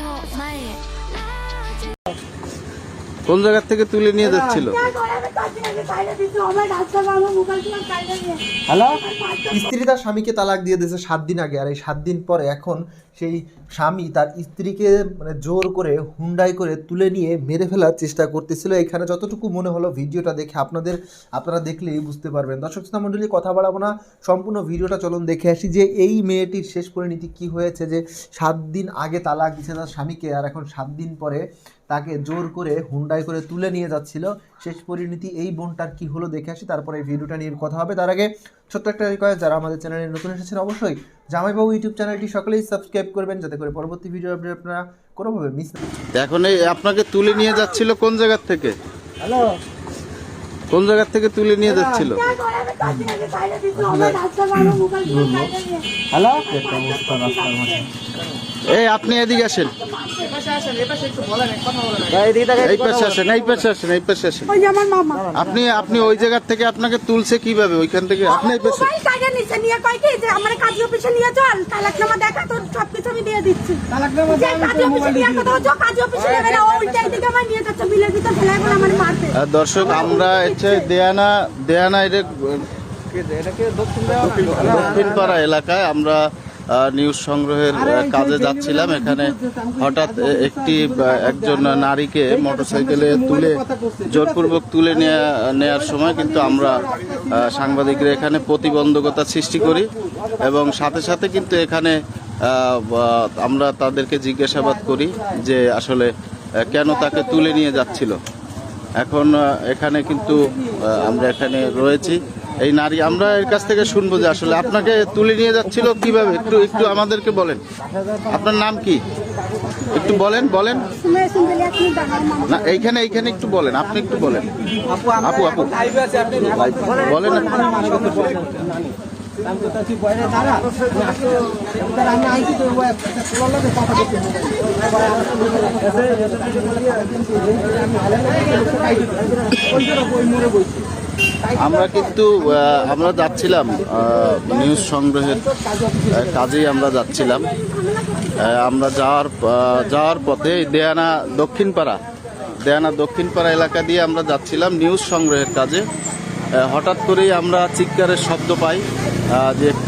を前へ。কোন জায়গা থেকে তুলে নিয়ে যাচ্ছিল? হ্যালো? স্ত্রী তার স্বামীকে তালাক দিয়ে দিয়েছে সাত দিন আগে আর এই সাত দিন পরে এখন সেই স্বামী তার স্ত্রীকে মানে জোর করে হুন্ডাই করে তুলে নিয়ে মেরে ফেলার চেষ্টা করতেছিল। এখানে যতটুকু মনে হলো ভিডিওটা দেখে আপনাদের আপনারা দেখলেই বুঝতে পারবেন। দর্শক শ্রোতা মণ্ডলী কথা বাড়াবো না সম্পূর্ণ ভিডিওটা চলুন দেখে আসি যে এই মেয়েটির শেষ পরিণতি কি হয়েছে যে সাত দিন আগে তালাক দিয়েছে তার স্বামীকে আর এখন সাত দিন পরে তাকে জোর করে হুন্ডাই করে তুলে নিয়ে যাচ্ছিল। শেষ পরিণতি এই বোনটার কি হলো দেখে আসি তারপরে এই ভিডিওটা নিয়ে কথা হবে। তার আগে ছোট্ট একটা রিকোয়েস্ট যারা আমাদের চ্যানেলে নতুন এসেছেন অবশ্যই জামাইবাবু ইউটিউব চ্যানেলটি সকলেই সাবস্ক্রাইব করবেন যাতে করে পরবর্তী ভিডিও আপডেট আপনারা কোনোভাবে মিস না এখন এই আপনাকে তুলে নিয়ে যাচ্ছিল কোন জায়গার থেকে? হ্যালো কোন জায়গা থেকে তুলে নিয়ে যাচ্ছিল? এই আপনি এদিকে আসেন। এই পাশে আসেন এই পাশে আসেন এই পাশে আসেন। ওই যে আমার মামা। আপনি আপনি ওই জায়গার থেকে আপনাকে তুলছে কীভাবে? ওইখান থেকে? আপনি এই পাশে নিয়ে কয় কি? যে আমার কাজ অফিসে নিয়ে চল তালাকনামা দেখা তোর সব কিছু আমি দিয়ে দিচ্ছি। তালাকনামা যে কাজ অফিসে নিয়ে হচ্ছে কাজ অফিসে নেবে না উল্টাই দিকে আমার নিয়ে যাচ্ছে বিলের ভিতর বলে আমার মারবে দর্শক আমরা হচ্ছে দেয়ানা দেয়ানা এটা দক্ষিণ পাড়া এলাকায় আমরা নিউজ সংগ্রহের কাজে যাচ্ছিলাম। এখানে হঠাৎ একটি একজন নারীকে মোটরসাইকেলে তুলে জোরপূর্বক তুলে নেয়ার সময় কিন্তু আমরা সাংবাদিকরা এখানে প্রতিবন্ধকতা সৃষ্টি করি এবং সাথে সাথে কিন্তু এখানে আমরা তাদেরকে জিজ্ঞাসাবাদ করি যে আসলে কেন তাকে তুলে নিয়ে যাচ্ছিল। এখন এখানে কিন্তু আমরা এখানে রয়েছি। এই নারী আমরা এর কাছ থেকে শুনব যে আসলে আপনাকে তুলে নিয়ে যাচ্ছিল কীভাবে? একটু একটু আমাদেরকে বলেন। আপনার নাম কি? একটু বলেন বলেন। না এইখানে এইখানে একটু বলেন আপনি একটু বলেন। আপু আপু বলেন। আমি আমরা কিন্তু আমরা যাচ্ছিলাম নিউজ সংগ্রহের কাজেই আমরা যাচ্ছিলাম। আমরা যাওয়ার যাওয়ার পথে দেয়ানা দক্ষিণপাড়া দেয়ানা দক্ষিণপাড়া এলাকা দিয়ে আমরা যাচ্ছিলাম নিউজ সংগ্রহের কাজে। হঠাৎ করেই আমরা চিৎকারের শব্দ পাই যে